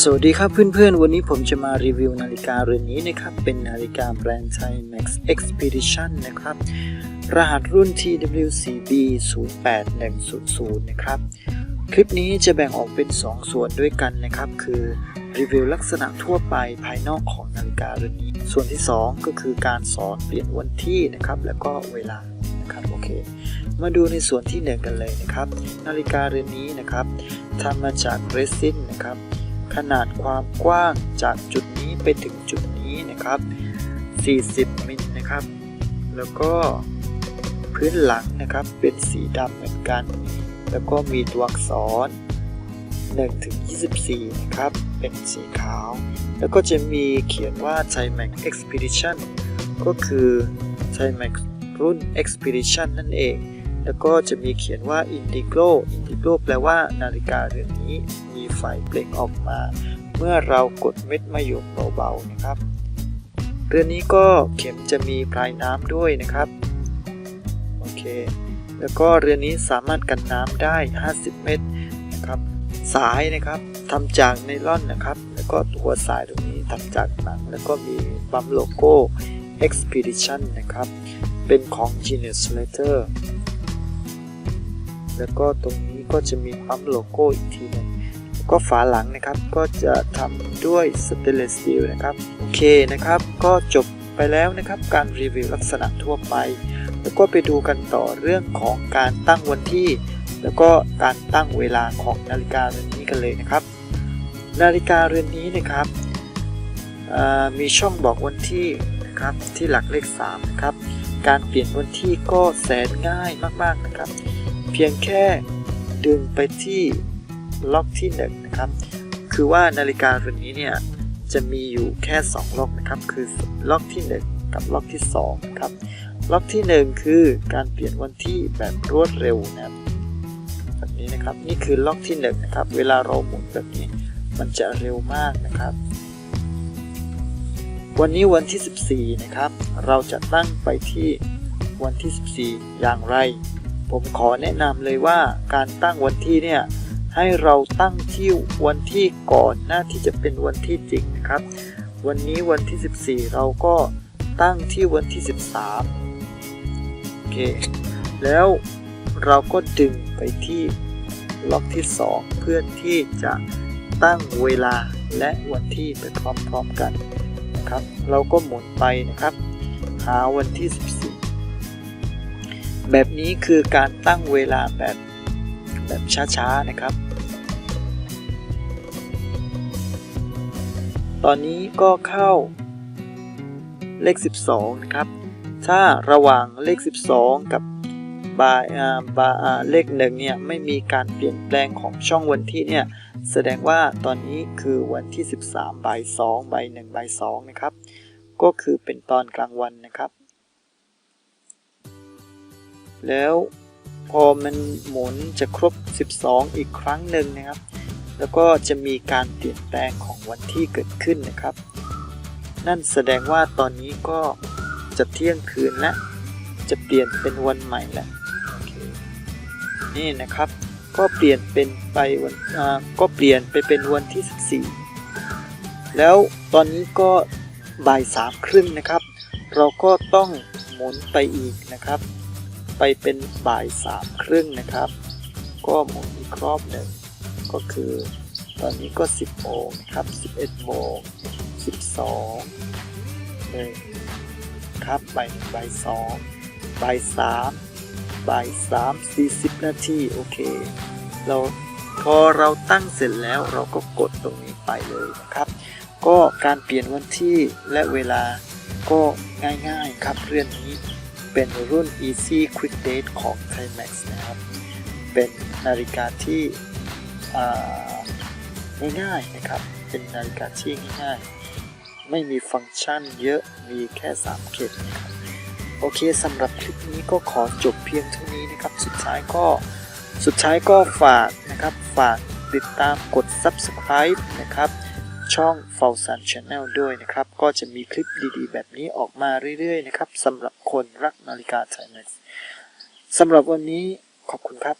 สวัสดีครับเพื่อนๆ วันนี้ผมจะมารีวิวนาฬิกาเรือนนี้นะครับ เป็นนาฬิกาแบรนด์ไทย Max Expedition นะครับ รหัสรุ่น TWCB 08100 นะครับ คลิปนี้จะแบ่งออกเป็น 2 ส่วนด้วยกันนะครับ คือรีวิวลักษณะทั่วไปภายนอกของนาฬิกาเรือนนี้ ส่วนที่ 2 ก็คือการสอนเปลี่ยนวันที่นะครับ แล้วก็เวลานะครับโอเค มาดูในส่วนที่ 1 กันเลยนะครับ นาฬิกาเรือนนี้นะครับทำมาจากเรซินนะครับ ขนาดความกว้างจากจุดนี้ไปถึงจุดนี้นะครับ 40 มิลนะครับ แล้วก็พื้นหลังนะครับเป็นสีดำเหมือนกัน แล้วก็มีตัวอักษร1ถึง24 นะครับ เป็นสีขาว แล้วก็จะมีเขียนว่า Timex Expedition ก็คือ Timex รุ่น Expedition นั่นเอง แล้วก็จะมีเขียนว่า Indigo Indigo แปลว่านาฬิกาเรือนนี้ มีไฟเปล่งออกมา เมื่อเรากดเม็ดมะยมเบาๆนะครับ เรือนนี้ก็เข็มจะมีปลายน้ำด้วยนะครับ โอเค แล้วก็เรือนนี้สามารถกันน้ำได้ 50 เมตรนะครับ สายนะครับทำจากไนล่อนนะครับ แล้วก็ตัวสายตรงนี้ทำจากหนัง แล้วก็มีปั๊มโลโก้ Expedition นะครับ เป็นของ Genius Letter แล้วก็ตรงนี้ก็จะมีปั๊มโลโก้อีกทีหนึง ก็ฝาหลังนะครับก็จะทำด้วยสเตนเลสสตีลนะครับโอเคนะครับ ก็จบไปแล้วนะครับ การรีวิวลักษณะทั่วไป แล้วก็ไปดูกันต่อเรื่องของการตั้งวันที่ แล้วก็การตั้งเวลาของนาฬิกาเรือนนี้กันเลยนะครับ นาฬิกาเรือนนี้นะครับมีช่องบอกวันที่นะครับที่หลักเลข3นะครับการเปลี่ยนวันที่ก็แสนง่ายมากๆนะครับ เพียงแค่ดึงไปที่ ล็อกที่1นะครับคือว่านาฬิกาเรือนนี้เนี่ยจะมีอยู่แค่ 2 ล็อกนะครับ คือล็อกที่ 1 กับล็อกที่2ครับล็อกที่ 1 คือการเปลี่ยนวันที่แบบรวดเร็วนะครับแบบนี้นะครับนี่คือล็อกที่1นะครับเวลาเราหมุนแบบนี้ มันจะเร็วมากนะครับ วันนี้วันที่ 14 นะครับ เราจะตั้งไปที่วันที่ 14 อย่างไร ผมขอแนะนำเลยว่าการตั้งวันที่เนี่ย ให้เราตั้งที่วันที่ก่อนหน้าที่จะเป็นวันที่จริงนะครับ วันนี้วันที่ 14 เราก็ตั้งที่วันที่ 13 โอเค แล้วเราก็ดึงไปที่ล็อกที่ 2 เพื่อที่จะตั้งเวลาและวันที่ไปพร้อมๆกันนะครับ เราก็หมุนไปนะครับ หาวันที่ 14 แบบนี้คือการตั้งเวลาแบบ แบบช้าๆนะครับ ตอนนี้ก็เข้าเลข 12 นะครับ ถ้าระหว่างเลข 12 กับบาอ่าบาอ่าเลขหนึ่งเนี่ยไม่มีการเปลี่ยนแปลงของช่องวันที่เนี่ยแสดงว่าตอนนี้คือวันที่ 13บ่าย2บ่าย1บ่าย2นะครับ ก็คือเป็นตอนกลางวันนะครับ แล้ว พอมันหมุนจะครบ 12 อีกครั้งหนึ่งนะครับ แล้วก็จะมีการเปลี่ยนแปลงของวันที่เกิดขึ้นนะครับ นั่นแสดงว่าตอนนี้ก็จะเที่ยงคืนและจะเปลี่ยนเป็นวันใหม่แล้วนี่นะครับ ก็เปลี่ยนเป็นไปวันก็เปลี่ยนไปเป็นวันที่ 14 แล้วตอนนี้ก็บ่ายสามครึ่งนะครับ เราก็ต้องหมุนไปอีกนะครับ ไปเป็นบ่ายสามครึ่งนะครับ ก็หมุนอีกรอบหนึ่งก็คือ ตอนนี้ก็ 10โมงนะครับ 11โมง12หนึ่งครับบ่ายหนึ่งบ่ายสองบ่ายสามบ่ายสามสี่สิบนาทีโอเค เราพอเราตั้งเสร็จแล้วเราก็กดตรงนี้ไปเลยนะครับ ก็การเปลี่ยนวันที่และเวลาก็ง่ายๆครับเรื่องนี้ เป็นรุ่น Easy Quick Date ของ Timex นะครับ เป็นนาฬิกาที่อ่าง่ายๆนะครับ เป็นนาฬิกาที่ง่ายๆ ไม่มีฟังก์ชันเยอะ มีแค่ 3 เข็มนะครับโอเคสำหรับคลิปนี้ก็ขอจบเพียงเท่านี้นะครับ สุดท้ายก็สุดท้ายก็ฝากนะครับ ฝากติดตามกด Subscribe นะครับ ช่อง f a l s a n Channel ด้วยนะครับ ก็จะมีคลิปดีๆ แบบนี้ออกมาเรื่อยๆ นะครับสำหรับคนรักนาฬิกาไทยแม็กซ์สำหรับวันนี้ขอบคุณครับ